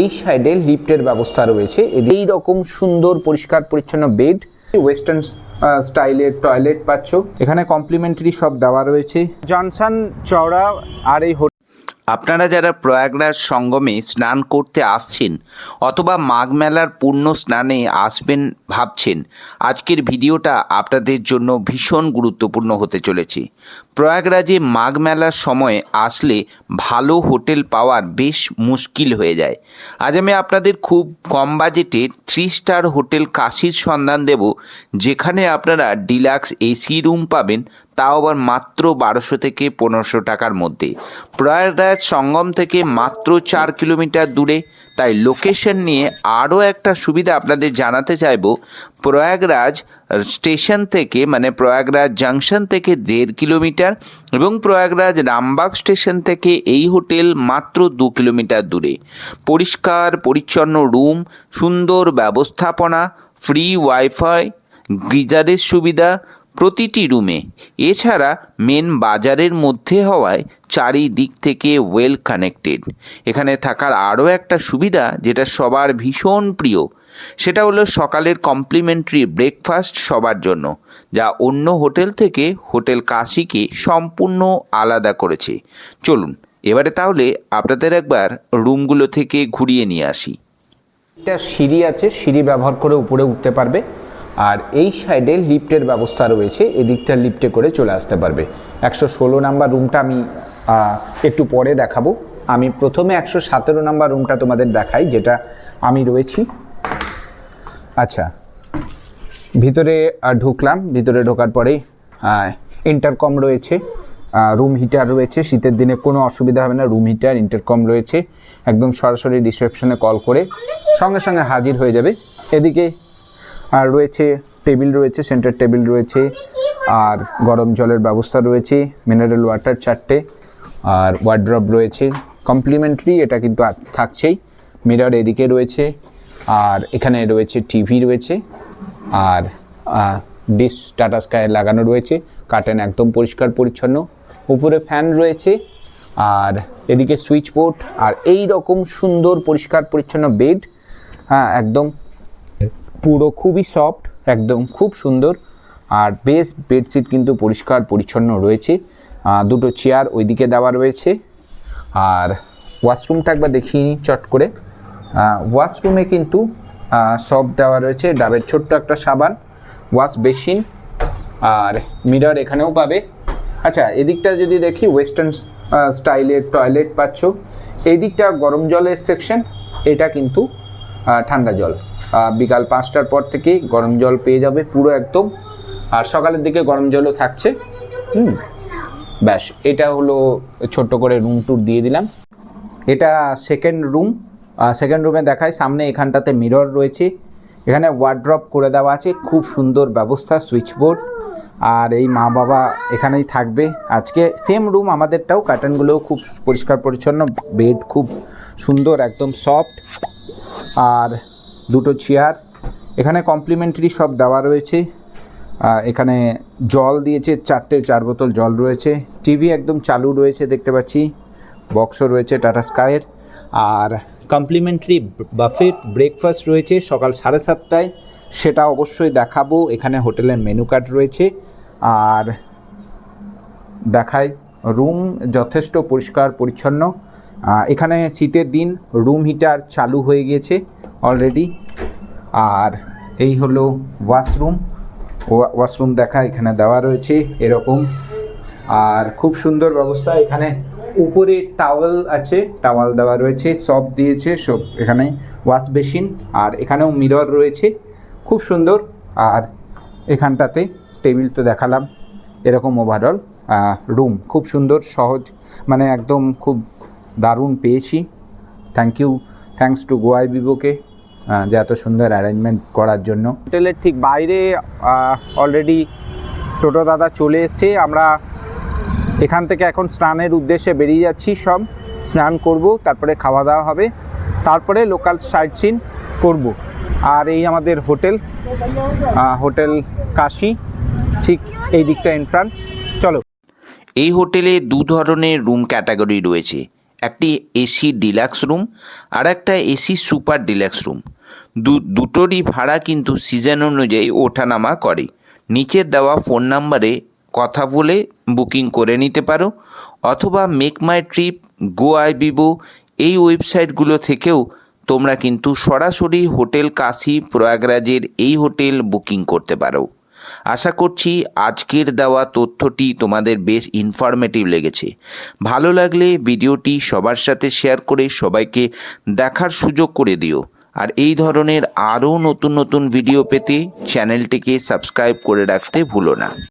এই সাইডে লিফটের ব্যবস্থা রয়েছে। এই রকম সুন্দর, পরিষ্কার, পরিচ্ছন্ন বেড। ওয়েস্টার্ন স্টাইলের টয়লেট পাচ্ছ। এখানে কমপ্লিমেন্টারি সব দেওয়া রয়েছে। জনসন চওড়া আর এই আপনারা যারা প্রয়াগরাজ সঙ্গমে স্নান করতে আসছেন অথবা মাঘ মেলার পূর্ণ স্নানে আসবেন ভাবছেন, আজকের ভিডিওটা আপনাদের জন্য ভীষণ গুরুত্বপূর্ণ হতে চলেছে। প্রয়াগরাজে মাঘ মেলার সময় আসলে ভালো হোটেল পাওয়ার বেশ মুশকিল হয়ে যায়। আজ আমি আপনাদের খুব কম বাজেটে থ্রি স্টার হোটেল কাশির সন্ধান দেব, যেখানে আপনারা ডিলাক্স এসি রুম পাবেন তাও আবার মাত্র বারোশো থেকে পনেরোশো টাকার মধ্যে। প্রয়াগরাজ সঙ্গম থেকে মাত্র চার কিলোমিটার দূরে। তাই লোকেশন নিয়ে আরও একটা সুবিধা আপনাদের জানাতে চাইব। প্রয়াগরাজ স্টেশন থেকে মানে প্রয়াগরাজ জাংশন থেকে দেড় কিলোমিটার এবং প্রয়াগরাজ রামবাগ স্টেশন থেকে এই হোটেল মাত্র দু কিলোমিটার দূরে। পরিষ্কার, পরিচ্ছন্ন রুম, সুন্দর ব্যবস্থাপনা ফ্রি ওয়াইফাই গিজারের সুবিধা প্রতিটি রুমে। এছাড়া মেন বাজারের মধ্যে হওয়ায় চারিদিক থেকে ওয়েল কানেক্টেড এখানে থাকার আরও একটা সুবিধা যেটা সবার ভীষণ প্রিয়, সেটা হলো সকালের কমপ্লিমেন্টারি ব্রেকফাস্ট সবার জন্য, যা অন্য হোটেল থেকে হোটেল কাশিকে সম্পূর্ণ আলাদা করেছে। চলুন, এবারে তাহলে আপনাদের একবার রুমগুলো থেকে ঘুরিয়ে নিয়ে আসি। একটা সিঁড়ি আছে, সিঁড়ি ব্যবহার করে উপরে উঠতে পারবে। আর এই সাইডে লিফটের ব্যবস্থা রয়েছে এদিকটা লিফটে করে চলে আসতে পারবে। একশো ষোলো নাম্বার রুমটা আমি একটু পরে দেখাবো। আমি প্রথমে একশো সতেরো নাম্বার রুমটা তোমাদের দেখাই, যেটা আমি রয়েছি। আচ্ছা ভিতরে ঢুকলাম। ভিতরে ঢোকার পরেই ইন্টারকম রয়েছে। রুম হিটার রয়েছে। শীতের দিনে কোনো অসুবিধা হবে না রুম হিটার ইন্টারকম রয়েছে। একদম সরাসরি রিসেপশনে কল করে সঙ্গে সঙ্গে হাজির হয়ে যাবে। এদিকে আর রয়েছে, টেবিল রয়েছে, সেন্টার টেবিল রয়েছে, আর গরম জলের ব্যবস্থা রয়েছে মিনারেল ওয়াটার চারটে, আর ওয়ার্ড্রপ রয়েছে। কমপ্লিমেন্টারি এটা কিন্তু থাকছেই মিরর এদিকে রয়েছে, আর এখানে রয়েছে টিভি রয়েছে, আর ডিশ টাটা স্কাই লাগানো রয়েছে কার্টেন একদম পরিষ্কার পরিচ্ছন্ন, উপরে ফ্যান রয়েছে, আর এদিকে সুইচ বোর্ড আর এই রকম সুন্দর পরিষ্কার পরিচ্ছন্ন বেড হ্যাঁ একদম পুরো খুবই সফট একদম খুব সুন্দর। আর বেশ বেডশিট কিন্তু পরিষ্কার, পরিচ্ছন্ন রয়েছে। দুটো চেয়ার ওইদিকে দেওয়া রয়েছে। আর ওয়াশরুমটা একবার দেখিয়ে নিই চট করে। ওয়াশরুমে কিন্তু সব দেওয়া রয়েছে। ডাবের ছোট্ট একটা সাবান ওয়াশ বেসিন আর মিরর এখানেও পাবে। আচ্ছা এদিকটা যদি দেখি ওয়েস্টার্ন স্টাইলের টয়লেট পাচ্ছ। এই দিকটা গরম জলের সেকশন এটা কিন্তু ঠান্ডা জল। বিকাল পাঁচটার পর থেকেই গরম জল পেয়ে যাবে পুরো একদম। আর সকালের দিকে গরম জলও থাকছে। হুম, ব্যাস, এটা হলো ছোট্ট করে রুম ট্যুর দিয়ে দিলাম। এটা সেকেন্ড রুম সেকেন্ড রুমে দেখায় সামনে এখানটাতে মিরর রয়েছে। এখানে ওয়ার্ড্রপ করে দেওয়া আছে, খুব সুন্দর ব্যবস্থা সুইচ বোর্ড আর এই মা বাবা এখানেই থাকবে। আজকে সেম রুম আমাদেরটাও কার্টেনগুলোও খুব পরিষ্কার পরিচ্ছন্ন বেড খুব সুন্দর, একদম সফট আর দুটো চেয়ার এখানে কমপ্লিমেন্টারি সব দেওয়া রয়েছে। এখানে জল দিয়েছে, চারটে চার বোতল জল রয়েছে। টিভি একদম চালু রয়েছে দেখতে পাচ্ছি। বক্সও রয়েছে টাটা স্কাইয়ের আর কমপ্লিমেন্টারি বাফেট ব্রেকফাস্ট রয়েছে সকাল সাড়ে সাতটায়। সেটা অবশ্যই দেখাবো। এখানে হোটেলের মেনু কার্ড রয়েছে। আর দেখাই রুম যথেষ্ট পরিষ্কার, পরিচ্ছন্ন। এখানে শীতের দিন রুম হিটার চালু হয়ে গিয়েছে অলরেডি আর এই হলো ওয়াশরুম ওয়াশরুম দেখা এখানে দেওয়া রয়েছে এরকম। আর খুব সুন্দর ব্যবস্থা এখানে। উপরে টাওয়েল আছে টাওয়াল দেওয়া রয়েছে সব দিয়েছে সব এখানে ওয়াশ বেসিন আর এখানেও মিরর রয়েছে, খুব সুন্দর। আর এখানটাতে টেবিল তো দেখালাম, এরকম ওভারঅল রুম খুব সুন্দর, সহজ মানে একদম খুব দারুণ পেয়েছি। থ্যাংক ইউ থ্যাংকস টু গোয়াই বিভোকে যে এত সুন্দর অ্যারেঞ্জমেন্ট করার জন্য। হোটেলের ঠিক বাইরে অলরেডি টোটো দাদা চলে এসছে। আমরা এখান থেকে এখন স্নানের উদ্দেশ্যে বেরিয়ে যাচ্ছি সব। স্নান করব, তারপরে খাওয়া দাওয়া হবে। তারপরে লোকাল সাইট সিন করব। আর এই আমাদের হোটেল হোটেল কাশি, ঠিক এই দিকটা এন্ট্রান্স চলো। এই হোটেলে দু ধরনের রুম ক্যাটাগরি রয়েছে। একটি এসি ডিলাক্স রুম আর একটা এসি সুপার ডিলাক্স রুম। দু দুটোরই ভাড়া কিন্তু সিজন অনুযায়ী ওঠানামা করে। নিচের দেওয়া ফোন নাম্বারে কথা বলে বুকিং করে নিতে পারো অথবা মেক মাই ট্রিপ, গো আই বিবো এই ওয়েবসাইটগুলো থেকেও তোমরা কিন্তু সরাসরি হোটেল কাশি, প্রয়াগরাজের এই হোটেল বুকিং করতে পারো। আশা করছি আজকের দেওয়া তথ্যটি তোমাদের বেশ ইনফরমেটিভ লেগেছে। ভালো লাগলে ভিডিওটি সবার সাথে শেয়ার করে সবাইকে দেখার সুযোগ করে দিও। আর এই ধরনের আরও নতুন নতুন ভিডিও পেতে চ্যানেলটিকে সাবস্ক্রাইব করে রাখতে ভুলো না।